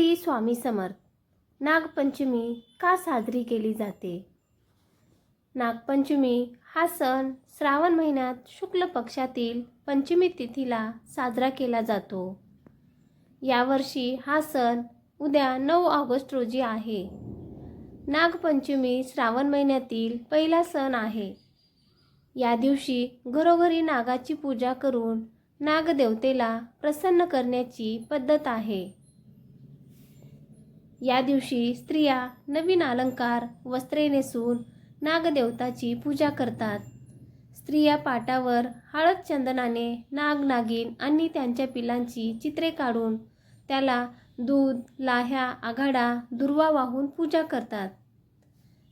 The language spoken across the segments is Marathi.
श्री स्वामी समर्थ. नागपंचमी का साजरी केली जाते? नागपंचमी हा सण श्रावण महिन्यात शुक्ल पक्षातील पंचमी तिथीला साजरा केला जातो. यावर्षी हा सण उद्या नऊ ऑगस्ट रोजी आहे. नागपंचमी श्रावण महिन्यातील पहिला सण आहे. या दिवशी घरोघरी नागाची पूजा करून नागदेवतेला प्रसन्न करण्याची पद्धत आहे. या दिवशी स्त्रिया नवीन अलंकार वस्त्रे नेसून नागदेवताची पूजा करतात. स्त्रिया पाटावर हळद चंदनाने नाग नागिन आणि त्यांच्या पिलांची चित्रे काढून त्याला दूध लाह्या आघाडा दुर्वा वाहून पूजा करतात.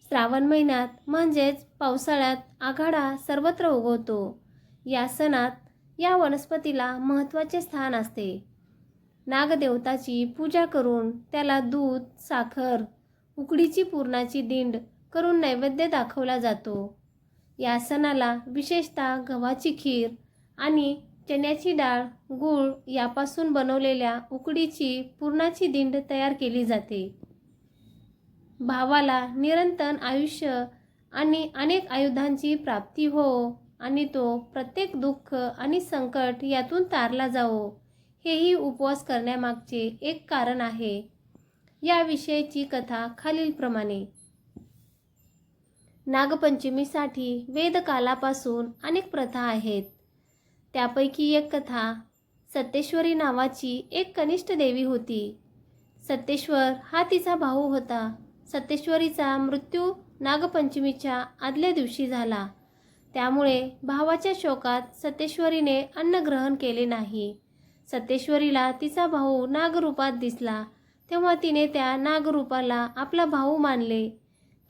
श्रावण महिन्यात म्हणजेच पावसाळ्यात आघाडा सर्वत्र उगवतो. या सणात या वनस्पतीला महत्त्वाचे स्थान असते. नागदेवताची पूजा करून त्याला दूध साखर उकडीची पूर्णाची दिंड करून नैवेद्य दाखवला जातो. या सणाला विशेषतः गव्हाची खीर आणि चण्याची डाळ गूळ यापासून बनवलेल्या उकडीची पूर्णाची दिंड तयार केली जाते. भावाला निरंतर आयुष्य आणि अनेक आयुधांची प्राप्ती हो आणि तो प्रत्येक दुःख आणि संकट यातून तारला जावो. हेही उपवास करण्यामागचे एक कारण आहे. याविषयीची कथा खालीलप्रमाणे. नागपंचमीसाठी वेदकालापासून अनेक प्रथा आहेत. त्यापैकी एक कथा सत्तेश्वरी नावाची एक कनिष्ठ देवी होती. सत्तेश्वर हा तिचा भाऊ होता. सत्तेश्वरीचा मृत्यू नागपंचमीच्या आदल्या दिवशी झाला. त्यामुळे भावाच्या शोकात सत्तेश्वरीने अन्न ग्रहण केले नाही. सतेश्वरीला तिचा भाऊ नागरूपात दिसला. तेव्हा तिने त्या नागरूपाला आपला भाऊ मानले.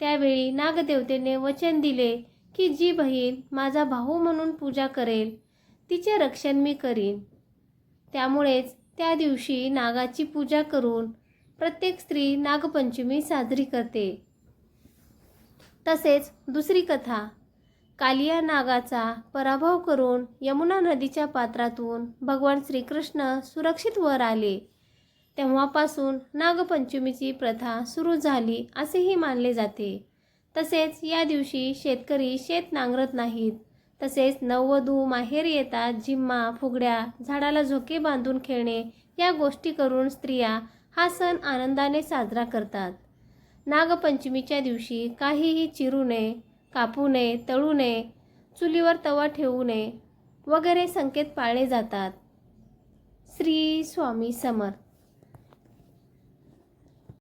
त्यावेळी नागदेवतेने वचन दिले की जी बहीण माझा भाऊ म्हणून पूजा करेल तिचे रक्षण मी करीन. त्यामुळेच त्या दिवशी नागाची पूजा करून प्रत्येक स्त्री नागपंचमी साजरी करते. तसेच दुसरी कथा कालिया नागाचा पराभव करून यमुना नदीच्या पात्रातून भगवान श्रीकृष्ण सुरक्षित वर आले. तेव्हापासून नागपंचमीची प्रथा सुरू झाली असेही मानले जाते. तसेच या दिवशी शेतकरी शेत नांगरत नाहीत. तसेच नववधू माहेर येतात झिम्मा फुगड्या झाडाला झोके बांधून खेळणे या गोष्टी करून स्त्रिया हा सण आनंदाने साजरा करतात. नागपंचमीच्या दिवशी काहीही चिरू नये कापू नये तळू नये चुलीवर तवा ठेवू नये वगैरे संकेत पाळले जातात. श्री स्वामी समर्थ.